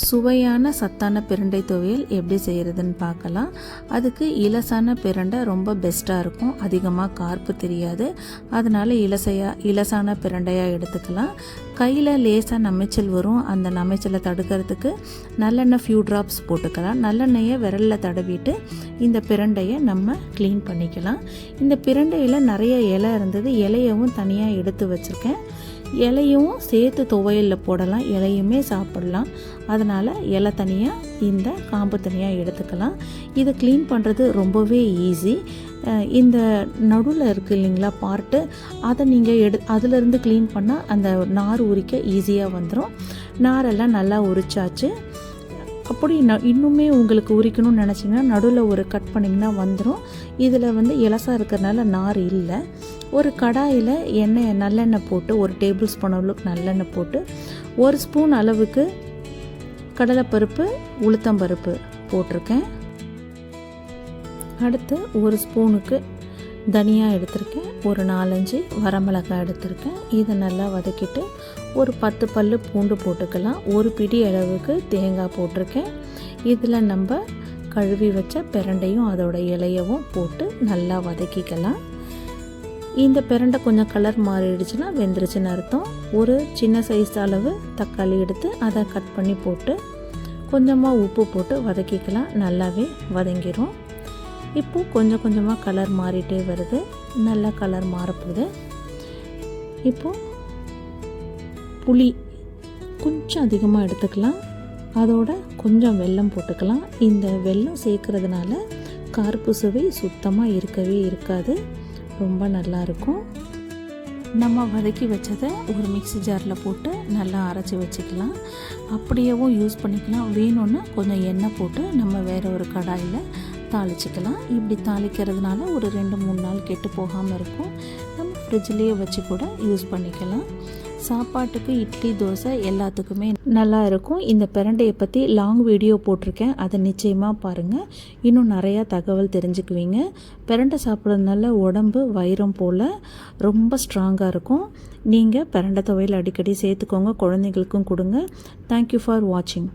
சுவையான சத்தான பிரண்டை துவையல் எப்படி செய்கிறதுன்னு பார்க்கலாம். அதுக்கு இலசான பிரண்டை ரொம்ப பெஸ்ட்டாக இருக்கும். அதிகமாக கார்ப்பு தெரியாது. அதனால் இலசையாக இலசான பிரண்டையாக எடுத்துக்கலாம். கையில் லேசாக நமைச்சல் வரும். அந்த நமைச்சலை தடுக்கிறதுக்கு நல்லெண்ணெய் ஃபியூ ட்ராப்ஸ் போட்டுக்கலாம். நல்லெண்ணெயை விரலில் தடவிட்டு இந்த பிரண்டையை நம்ம க்ளீன் பண்ணிக்கலாம். இந்த பிரண்டையில் நிறைய இலை இருந்தது. இலையவும் தனியாக எடுத்து வச்சுருக்கேன். இலையும் சேர்த்து துவையலில் போடலாம் இலையுமே சாப்பிடலாம். அதனால் இலை தனியாக இந்த காம்பு தனியாக எடுத்துக்கலாம். இதை க்ளீன் பண்ணுறது ரொம்பவே ஈஸி இந்த நடுவில் இருக்குது இல்லைங்களா பார்ட்டு அதை நீங்கள் எடு அதிலிருந்து க்ளீன் பண்ணால் அந்த நார் உரிக்க ஈஸியாக வந்துடும் நாரெல்லாம் நல்லா உரிச்சாச்சு. அப்படி ந இன்னுமே உங்களுக்கு உரிக்கணும்னு நினச்சிங்கன்னா நடுவில் ஒரு கட் பண்ணிங்கன்னா வந்துடும் இதில் வந்து இலசாக இருக்கிறதுனால நார் இல்லை. ஒரு கடாயில் எண்ணெய் நல்லெண்ணெய் போட்டு ஒரு டேபிள் ஸ்பூன் அளவுக்கு நல்லெண்ணெய் போட்டு ஒரு ஸ்பூன் அளவுக்கு கடலைப்பருப்பு உளுத்தம்பருப்பு போட்டிருக்கேன். அடுத்து ஒரு ஸ்பூனுக்கு தனியாக எடுத்திருக்கேன். ஒரு நாலஞ்சு வரமிளகாய் எடுத்திருக்கேன். இதை நல்லா வதக்கிட்டு ஒரு பத்து பல் பூண்டு போட்டுக்கலாம். ஒரு பிடி அளவுக்கு தேங்காய் போட்டிருக்கேன். இதில் நம்ம கழுவி வச்ச பிரண்டையும் அதோட இலையவும் போட்டு நல்லா வதக்கிக்கலாம். இந்த பிரண்டை கொஞ்சம் கலர் மாறிடுச்சுன்னா வெந்துருச்சுன்னு அர்த்தம். ஒரு சின்ன சைஸ் அளவு தக்காளி எடுத்து அதை கட் பண்ணி போட்டு கொஞ்சமாக உப்பு போட்டு வதக்கிக்கலாம். நல்லாவே வதங்கிரும். இப்போது கொஞ்சம் கொஞ்சமாக கலர் மாறிட்டே வருது. நல்லா கலர் மாறப்போகுது. இப்போது புளி கொஞ்சம் அதிகமாக எடுத்துக்கலாம். அதோட கொஞ்சம் வெல்லம் போட்டுக்கலாம். இந்த வெல்லம் சேர்க்கறதுனால கார்ப்பு சுவை சுத்தமாக இருக்கவே இருக்காது. ரொம்ப நல்லாயிருக்கும். நம்ம வதக்கி வச்சதை ஒரு மிக்ஸி ஜாரில் போட்டு நல்லா அரைச்சி வச்சுக்கலாம். அப்படியேவும் யூஸ் பண்ணிக்கலாம். வேணும்னா கொஞ்சம் எண்ணெய் போட்டு நம்ம வேறு ஒரு கடாயில் தாளிச்சிக்கலாம். இப்படி தாளிக்கிறதுனால ஒரு ரெண்டு மூணு நாள் கெட்டு போகாமல் இருக்கும். ஃப்ரிட்ஜ்லேயே வச்சு கூட யூஸ் பண்ணிக்கலாம். சாப்பாட்டுக்கு இட்லி தோசை எல்லாத்துக்குமே நல்லா இருக்கும். இந்த பிரண்டையை பற்றி லாங் வீடியோ போட்டிருக்கேன். அதை நிச்சயமாக பாருங்கள் இன்னும் நிறையா தகவல் தெரிஞ்சுக்குவீங்க. பிரண்டை சாப்பிட்றதுனால உடம்பு வைரம் போல் ரொம்ப ஸ்ட்ராங்காக இருக்கும். நீங்கள் பிரண்டை துவையல் அடிக்கடி சேர்த்துக்கோங்க. குழந்தைங்களுக்கும் கொடுங்க. தேங்க்யூ ஃபார் வாட்சிங்